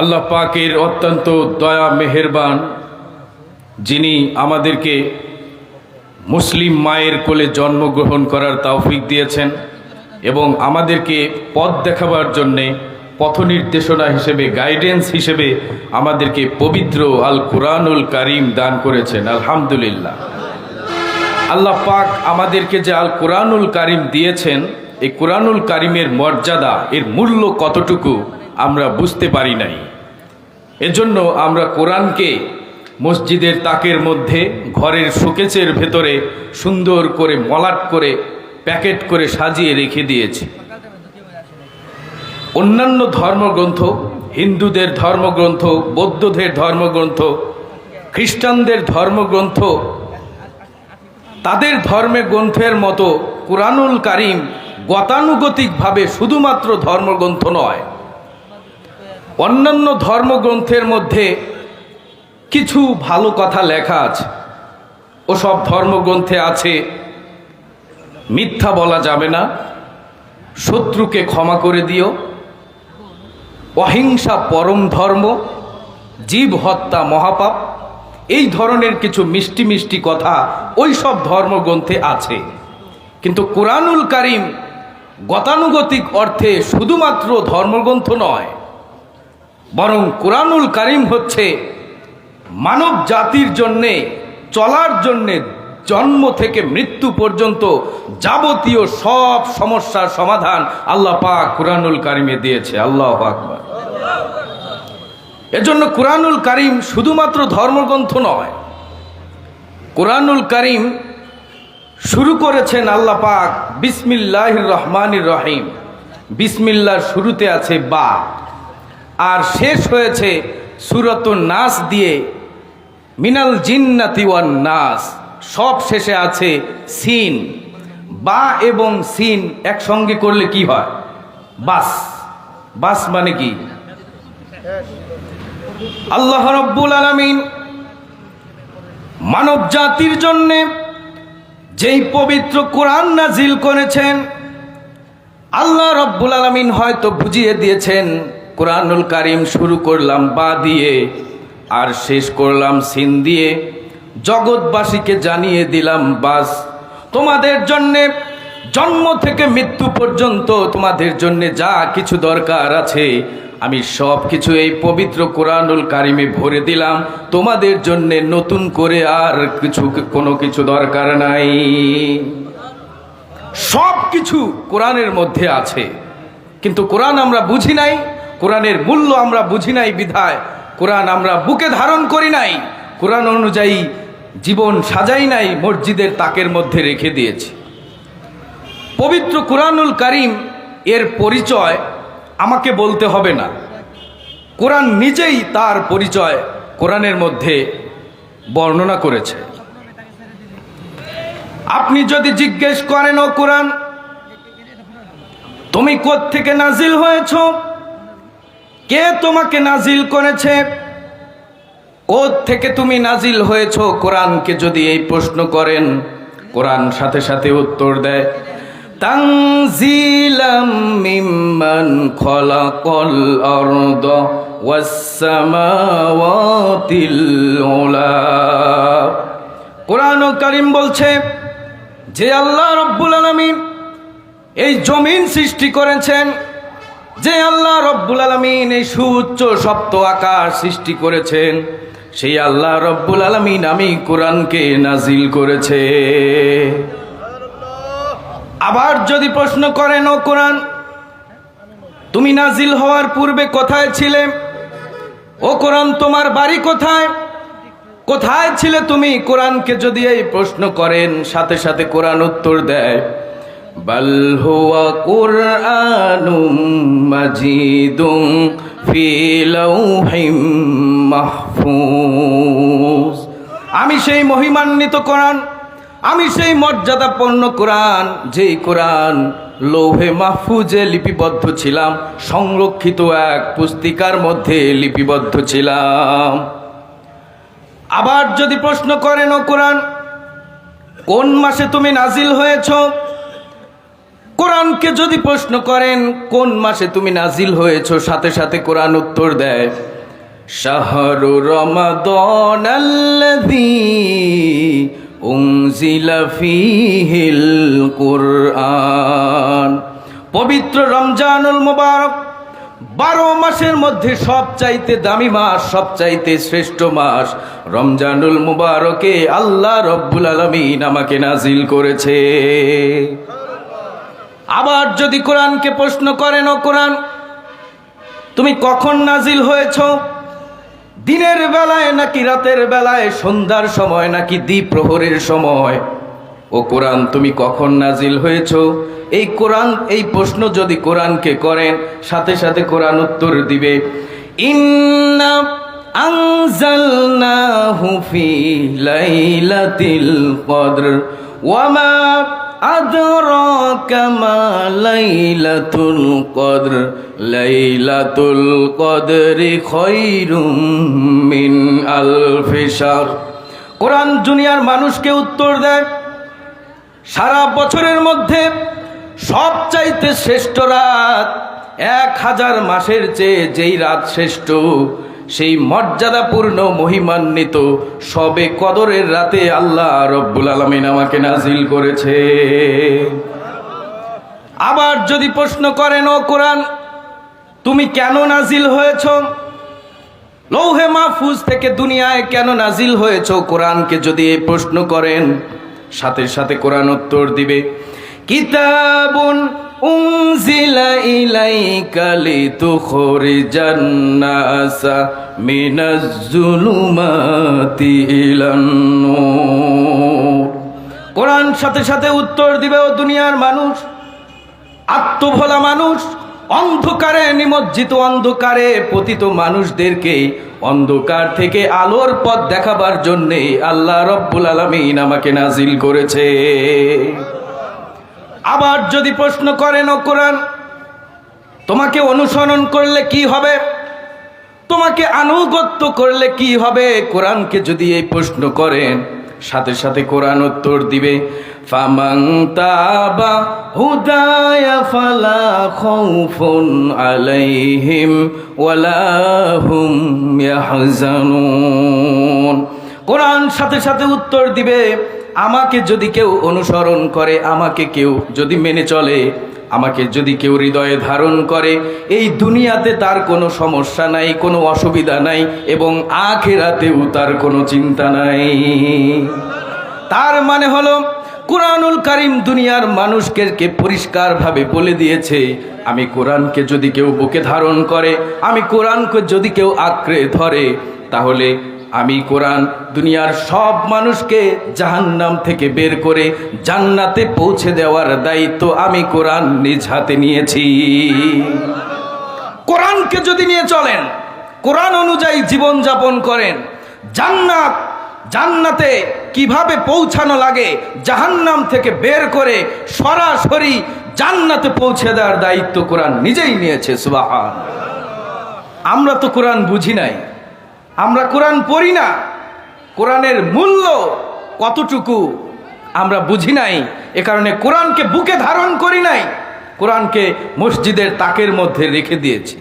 আল্লাহ পাকের অত্যন্ত দয়া মেহেরবান, যিনি আমাদেরকে মুসলিম মায়ের কোলে জন্মগ্রহণ করার তৌফিক দিয়েছেন এবং আমাদেরকে পথ দেখাবার জন্যে পথ নির্দেশনা হিসেবে গাইডেন্স হিসেবে আমাদেরকে পবিত্র আল কুরআনুল কারিম দান করেছেন। আলহামদুলিল্লাহ। আল্লাহ পাক আমাদেরকে যে আল কোরআনুল কারিম দিয়েছেন, এই কোরআনুল কারিমের মর্যাদা, এর মূল্য কতটুকু আমরা বুঝতে পারি নাই। এজন্য আমরা কোরআনকে মসজিদের তাকের মধ্যে, ঘরের শোকেচের ভেতরে সুন্দর করে মলাট করে, প্যাকেট করে সাজিয়ে রেখে দিয়েছি। অন্যান্য ধর্মগ্রন্থ, হিন্দুদের ধর্মগ্রন্থ, বৌদ্ধদের ধর্মগ্রন্থ, খ্রিস্টানদের ধর্মগ্রন্থ, তাদের ধর্মে গ্রন্থের মতো কোরআনুল কারিম গতানুগতিকভাবে শুধুমাত্র ধর্মগ্রন্থ নয়। অন্যান্য ধর্মগ্রন্থের মধ্যে কিছু ভালো কথা লেখা আছে। ওসব ধর্মগ্রন্থে আছে, মিথ্যা বলা যাবে না, শত্রুকে ক্ষমা করে দিও, অহিংসা পরম ধর্ম, জীব হত্যা মহাপাপ, এই ধরনের কিছু মিষ্টি মিষ্টি কথা ওই সব ধর্মগ্রন্থে আছে। কিন্তু কোরআনুল কারিম গতানুগতিক অর্থে শুধুমাত্র ধর্মগ্রন্থ নয় বরং কোরআনুল কারিম হচ্ছে মানব জাতির জন্যে, চলার জন্যে, জন্ম থেকে মৃত্যু পর্যন্ত যাবতীয় সব সমস্যার সমাধান আল্লাহ পাক কোরআনুল কারিমে দিয়েছে। আল্লাহ আকবার। এজন্য কোরআনুল কারিম শুধুমাত্র ধর্মগ্রন্থ নয়, কোরআনুল কারিম শুরু করেছেন আল্লাহ পাক বিসমিল্লাহ রহমানির রহিম। বিসমিল্লার শুরুতে আছে বা। আর শেষ হয়েছে সুরত নাস দিয়ে মিনাল জিন্নাতি ওয়ান নাস। সব শেষে আছে সিন। বা এবং সিন একসঙ্গে করলে কি হয়? বাস। বাস মানে কি? আল্লাহ রব্বুল আলমিন মানব জাতির জন্যে যেই পবিত্র কোরআন নাজিল করেছেন, আল্লাহ রব্বুল আলমিন হয়তো বুঝিয়ে দিয়েছেন কোরআনুল কারিম শুরু করলাম বা দিয়ে আর শেষ করলাম সিন দিয়ে। জগৎবাসীকে জানিয়ে দিলাম, বাস, তোমাদের জন্যে জন্ম থেকে মৃত্যু পর্যন্ত তোমাদের জন্যে যা কিছু দরকার আছে, আমি সব কিছু এই পবিত্র কোরআনুল কারিমে ভরে দিলাম। তোমাদের জন্যে নতুন করে আর কিছু, কোনো কিছু দরকার নাই। সব কিছু কোরআনের মধ্যে আছে, কিন্তু কোরআন আমরা বুঝি নাই। কোরআনের মূল্য আমরা বুঝি নাই বিধায়, কোরআন আমরা বুকে ধারণ করি নাই। কোরআন অনুযায়ী জীবন সাজাই নাই, মসজিদের তাকের মধ্যে রেখে দিয়েছি। পবিত্র কোরআনুল কারিম এর পরিচয় আমাকে বলতে হবে না। কোরআন নিজেই তার পরিচয় কোরআনের মধ্যে বর্ণনা করেছে। আপনি যদি জিজ্ঞেস করেন, ও কোরআন, তুমি থেকে নাজিল হয়েছ? কে তোমাকে নাজিল করেছে? ও থেকে তুমি নাজিল হয়েছ কোরআনকে যদি এই প্রশ্ন করেন, কোরআন সাথে সাথে উত্তর দেয়। তাংজিলাম মিম্মান খলাকল অর্দ ওয়াসসামাওয়াতিল উলা। কোরআন কারিম বলছে যে আল্লাহ রব্বুল আলমিন এই জমিন সৃষ্টি করেছেন যে আল্লাহ রব্বুল আলমিন এই সুউচ্চ সপ্ত আকাশ সৃষ্টি করেছেন, সেই আল্লাহ রব্বুল আলমিন আমি কোরআনকে নাজিল করেছে। আবার যদি প্রশ্ন করেন, ও কোরআন, তুমি নাজিল হওয়ার পূর্বে কোথায় ছিলে? ও কোরআন, তোমার বাড়ি কোথায়? কোথায় ছিলে তুমি? কোরআনকে যদি এই প্রশ্ন করেন, সাথে সাথে কোরআন উত্তর দেয়। কুরআনুম মাজিদুম ফি লাউহিম মাহফুজ। আমি সেই মহিমান্বিত কোরআন, আমি সেই মর্যাদাপন্ন কোরআন, যেই কোরআন লৌহে মাহফুজে লিপিবদ্ধ ছিলাম, সংরক্ষিত এক পুস্তিকার মধ্যে লিপিবদ্ধ ছিলাম। আবার যদি প্রশ্ন করেন ও কোরআন, কোন মাসে তুমি নাজিল হয়েছ? কোরআনকে যদি প্রশ্ন করেন, কোন মাসে তুমি নাজিল হয়েছো? সাথে সাথে কোরআন উত্তর দেয়, শাহরু রমাদন কোরআন। পবিত্র রমজানুল মোবারক, বারো মাসের মধ্যে সব চাইতে দামি মাস সব চাইতে শ্রেষ্ঠ মাস রমজানুল মুবারকে আল্লাহ রব্বুল আলমিন আমাকে নাজিল করেছে। আবার যদি কোরআনকে প্রশ্ন করেন, ও কোরআন, তুমি কখন নাজিল হয়েছ? দিনের বেলায় নাকি রাতের বেলায়? সন্ধ্যার সময় নাকি দ্বীপ প্রহরের সময়? ও কোরআন, তুমি কখন নাজিল হয়েছ? এই কোরআন, এই প্রশ্ন যদি কোরআনকে করেন, সাথে সাথে কোরআন উত্তর দিবে, ইন্না আদরাকা মা লাইলাতুল কদর, লাইলাতুল কদরি খায়রুম মিন আলফি শাহর। কোরআন দুনিয়ার মানুষকে উত্তর দেয়, সারা বছরের মধ্যে সবচাইতে শ্রেষ্ঠ রাত এক হাজার মাসের চেয়ে যেই রাত শ্রেষ্ঠ সেই মর্যাদাপূর্ণ মহিমান্বিত সবে কদরের রাতে আল্লাহ রব্বুল আলমিন আমাকে নাজিল করেছে। আবার যদি প্রশ্ন করেন, ও কোরআন, তুমি কেন নাজিল হয়েছ? লৌহে মাহফুজ থেকে দুনিয়ায় কেন নাজিল হয়েছ? কোরআনকে যদি এই প্রশ্ন করেন, সাথে সাথে কোরআন উত্তর দিবে। কিতাবুন উনজিলা ইলাইকা লিতুখরিজান নাসা মিনাজ জুলুমাতি ইলান কোরআন সাথে সাথে উত্তর দিবে ও দুনিয়ার মানুষ, আত্মভোলা মানুষ, অন্ধকারে নিমজ্জিত অন্ধকারে পতিত মানুষদেরকে অন্ধকার থেকে আলোর পথ দেখাবার জন্যে আল্লাহ রব্বুল আলমিন আমাকে নাজিল করেছে। আবার যদি প্রশ্ন করেন, ও কোরআন, তোমাকে অনুসরণ করলে কি হবে? তোমাকে আনুগত্য করলে কি হবে? কোরআনকে যদি এই প্রশ্ন করেন, সাথে সাথে কোরআন উত্তর দিবে হুদায়া ফালা আলাইহিম কোরআন সাথে সাথে উত্তর দিবে আমাকে যদি কেউ অনুসরণ করে, আমাকে কেউ যদি মেনে চলে, আমাকে যদি কেউ হৃদয়ে ধারণ করে, এই দুনিয়াতে তার কোনো সমস্যা নাই, কোনো অসুবিধা নাই এবং আখেরাতেও তার কোনো চিন্তা নাই। তার মানে হলো, কোরআনুল কারিম দুনিয়ার মানুষকে পরিষ্কারভাবে বলে দিয়েছে, আমি কোরআনকে যদি কেউ বুকে ধারণ করে, আমি কোরআনকে যদি কেউ আঁকড়ে ধরে, তাহলে আমি কোরআন দুনিয়ার সব মানুষকে জাহান্নাম থেকে বের করে জান্নাতে পৌঁছে দেওয়ার দায়িত্ব আমি কোরআন নিজ হাতে নিয়েছি। কোরআনকে যদি নিয়ে চলেন, কোরআন অনুযায়ী জীবন যাপন করেন, জান্নাত, জান্নাতে কীভাবে পৌঁছানো লাগে, জাহান্নাম থেকে বের করে সরাসরি জান্নাতে পৌঁছে দেওয়ার দায়িত্ব কোরআন নিজেই নিয়েছে, সুবাহান। আমরা তো কোরআন বুঝি নাই। আমরা কোরআন পড়ি না, কোরআনের মূল্য কতটুকু আমরা বুঝি নাই, এ কারণে কোরআনকে বুকে ধারণ করি নাই, কোরআনকে মসজিদের তাকের মধ্যে রেখে দিয়েছি।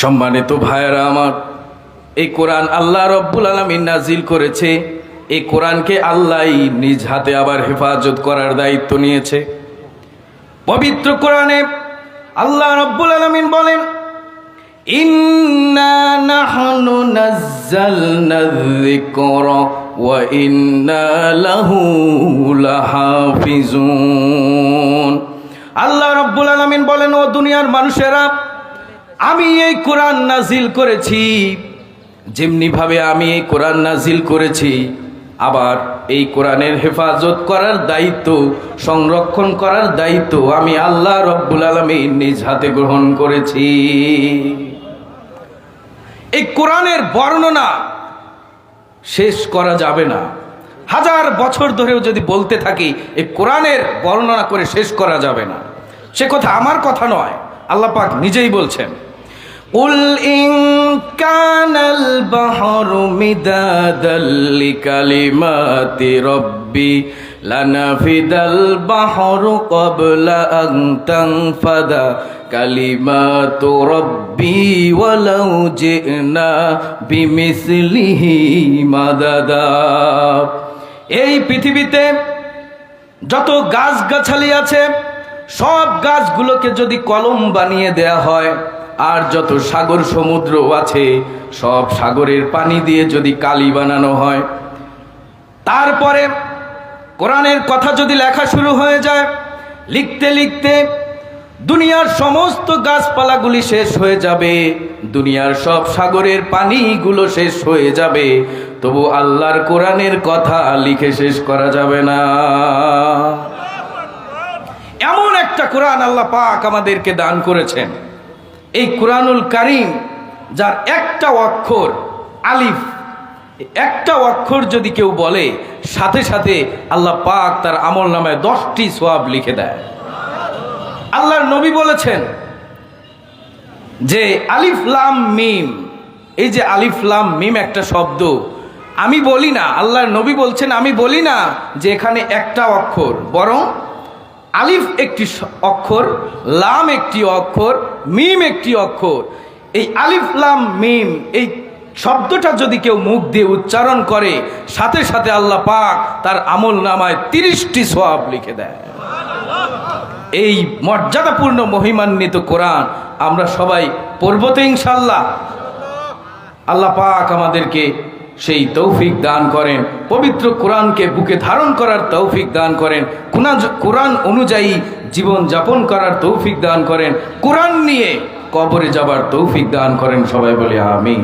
সম্মানিত ভাইয়েরা আমার, এই কোরআন আল্লাহ রব্বুল আলমিন নাজিল করেছে, এই কোরআনকে আল্লাহ নিজ হাতে আবার হেফাজত করার দায়িত্ব নিয়েছে। পবিত্র কোরআনে আল্লাহ রব্বুল আলমিন বলেন ইন্না নাহনু নাজ্জালনা যিকরা ওয়া ইন্না লাহু লাহাফিজুন। আল্লাহ রব্বুল আলামিন বলেন, ও দুনিয়ার মানুষেরা, আমি এই কোরআন নাজিল করেছি। যেমনি ভাবে আমি এই কোরআন নাজিল করেছি, আবার এই কোরআনের হেফাজত করার দায়িত্ব, সংরক্ষণ করার দায়িত্ব আমি আল্লাহ রব্বুল আলমী নিজ হাতে গ্রহণ করেছি। এই কোরআনের বর্ণনা শেষ করা যাবে না হাজার বছর ধরেও যদি বলতে থাকি এই কোরআনের বর্ণনা করে শেষ করা যাবে না সে কথা আমার কথা নয় আল্লাহ পাক নিজেই বলছেন قل إن كان البحر مدادا لكلمات ربي لنفد البحر قبل أن تنفد كلمات ربي ولو جئنا بمثله مددا এই পৃথিবীতে যত গাছ গাছালি আছে সব গাছগুলোকে যদি কলম বানিয়ে দেয়া হয় আর যত সাগর সমুদ্র আছে সব সাগরের পানি দিয়ে যদি কালি বানানো হয় তারপরে কোরআনের কথা যদি লেখা শুরু হয়ে যায়, লিখতে লিখতে দুনিয়ার সমস্ত গাছপালাগুলি শেষ হয়ে যাবে, দুনিয়ার সব সাগরের পানিগুলো শেষ হয়ে যাবে, তবু আল্লাহর কোরআনের কথা লিখে শেষ করা যাবে না। এমন একটা কোরআন আল্লাহ পাক আমাদেরকে দান করেছেন। এই কোরআনুল কারিম, যার একটা অক্ষর আলিফ একটা অক্ষর যদি কেউ বলে, সাথে সাথে আল্লাহ পাক তার আমল নামায় দশটি সোয়াব লিখে দেয়। আল্লাহর নবী বলেছেন যে আলিফ লাম মিম, এই যে আলিফ লাম মিম একটা শব্দ, আমি বলি না, আল্লাহর নবী বলছেন আমি বলি না যে এখানে একটা অক্ষর, বরং আলিফ একটি অক্ষর, লাম একটি অক্ষর, মিম একটি অক্ষর। এই আলিফ লাম মিম, এই শব্দটা যদি কেউ মুখ দিয়ে উচ্চারণ করে, সাথে সাথে আল্লাহ পাক তার আমল নামায় তিরিশটি সোয়াব লিখে দেয়। এই মর্যাদাপূর্ণ মহিমান্বিত কোরআন আমরা সবাই পড়বতে ইনশাল্লাহ আল্লাহ পাক আমাদেরকে সেই তৌফিক দান করেন, পবিত্র কোরআনকে বুকে ধারণ করার তৌফিক দান করেন কোরআন অনুযায়ী জীবন যাপন করার তৌফিক দান করেন, কোরআন নিয়ে কবরে যাবার তৌফিক দান করেন সবাই বলে আমিন।